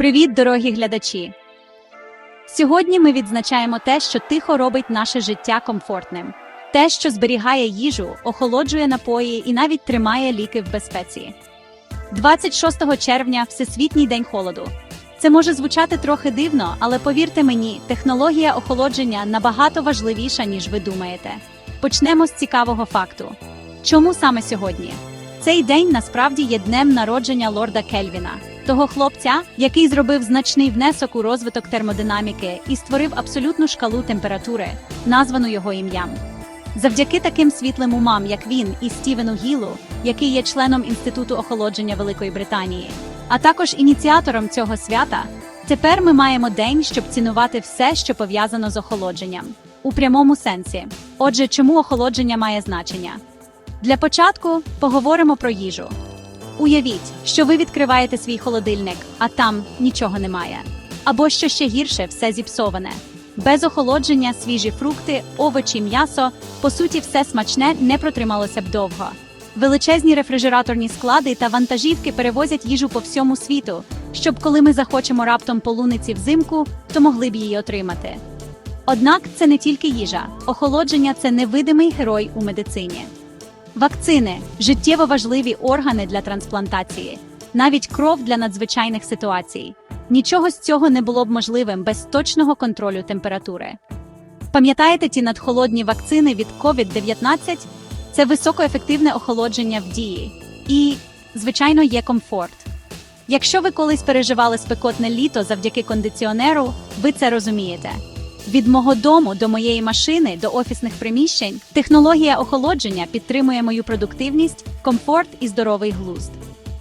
Привіт, дорогі глядачі! Сьогодні ми відзначаємо те, що тихо робить наше життя комфортним, те, що зберігає їжу, охолоджує напої і навіть тримає ліки в безпеці. 26 червня Всесвітній день холоду. Це може звучати трохи дивно, але повірте мені, технологія охолодження набагато важливіша, ніж ви думаєте. Почнемо з цікавого факту. Чому саме сьогодні? Цей день насправді є днем народження лорда Кельвіна, того хлопця, який зробив значний внесок у розвиток термодинаміки і створив абсолютну шкалу температури, названу його ім'ям. Завдяки таким світлим умам, як він і Стівену Гілу, який є членом Інституту охолодження Великої Британії, а також ініціатором цього свята, тепер ми маємо день, щоб цінувати все, що пов'язано з охолодженням у прямому сенсі. Отже, чому охолодження має значення? Для початку поговоримо про їжу. Уявіть, що ви відкриваєте свій холодильник, а там нічого немає. Або що ще гірше, все зіпсоване. Без охолодження свіжі фрукти, овочі, м'ясо, по суті, все смачне не протрималося б довго. Величезні рефрижераторні склади та вантажівки перевозять їжу по всьому світу, щоб коли ми захочемо раптом полуниці взимку, то могли б її отримати. Однак це не тільки їжа, охолодження це невидимий герой у медицині. Вакцини життєво важливі органи для трансплантації, навіть кров для надзвичайних ситуацій. Нічого з цього не було б можливим без точного контролю температури. Пам'ятаєте ті надхолодні вакцини від COVID-19? Це високоефективне охолодження в дії. І, звичайно, є комфорт. Якщо ви колись переживали спекотне літо завдяки кондиціонеру, ви це розумієте. Від мого дому до моєї машини до офісних приміщень технологія охолодження підтримує мою продуктивність, комфорт і здоровий глузд.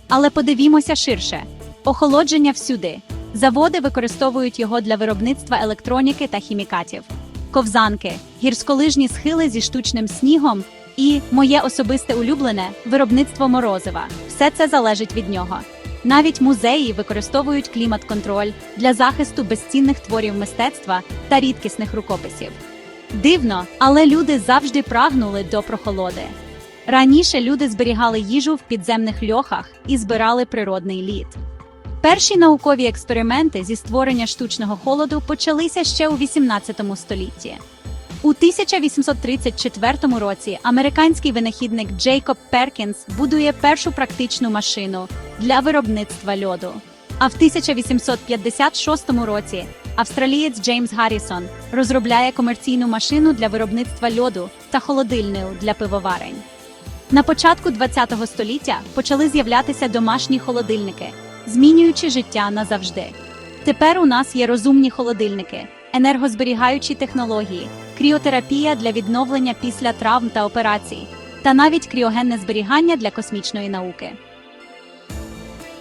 Але подивімося ширше: охолодження всюди. Заводи використовують його для виробництва електроніки та хімікатів, ковзанки, гірськолижні схили зі штучним снігом і моє особисте улюблене виробництво морозива. Все це залежить від нього. Навіть музеї використовують клімат-контроль для захисту безцінних творів мистецтва та рідкісних рукописів. Дивно, але люди завжди прагнули до прохолоди. Раніше люди зберігали їжу в підземних льохах і збирали природний лід. Перші наукові експерименти зі створення штучного холоду почалися ще у 18 столітті. У 1834 році американський винахідник Джейкоб Перкінс будує першу практичну машину для виробництва льоду. А в 1856 році австралієць Джеймс Гаррісон розробляє комерційну машину для виробництва льоду та холодильну для пивоварень. На початку ХХ століття почали з'являтися домашні холодильники, змінюючи життя назавжди. Тепер у нас є розумні холодильники, енергозберігаючі технології, кріотерапія для відновлення після травм та операцій, та навіть кріогенне зберігання для космічної науки.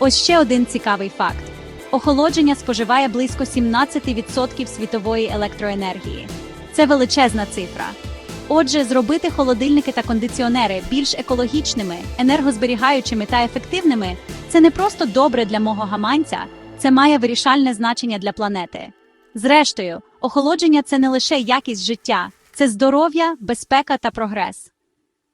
Ось ще один цікавий факт: охолодження споживає близько 17% світової електроенергії. Це величезна цифра. Отже, зробити холодильники та кондиціонери більш екологічними, енергозберігаючими та ефективними це не просто добре для мого гаманця, це має вирішальне значення для планети. Зрештою, охолодження це не лише якість життя, це здоров'я, безпека та прогрес.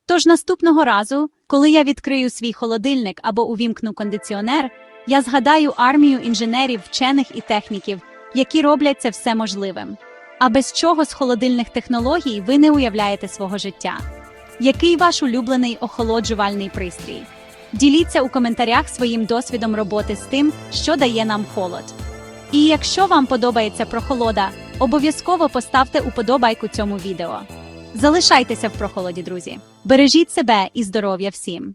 Тож наступного разу, коли я відкрию свій холодильник або увімкну кондиціонер, я згадаю армію інженерів, вчених і техніків, які роблять це все можливим. А без чого з холодильних технологій ви не уявляєте свого життя? Який ваш улюблений охолоджувальний пристрій? Діліться у коментарях своїм досвідом роботи з тим, що дає нам холод. І якщо вам подобається прохолода, обов'язково поставте уподобайку цьому відео. Залишайтеся в прохолоді, друзі. Бережіть себе і здоров'я всім.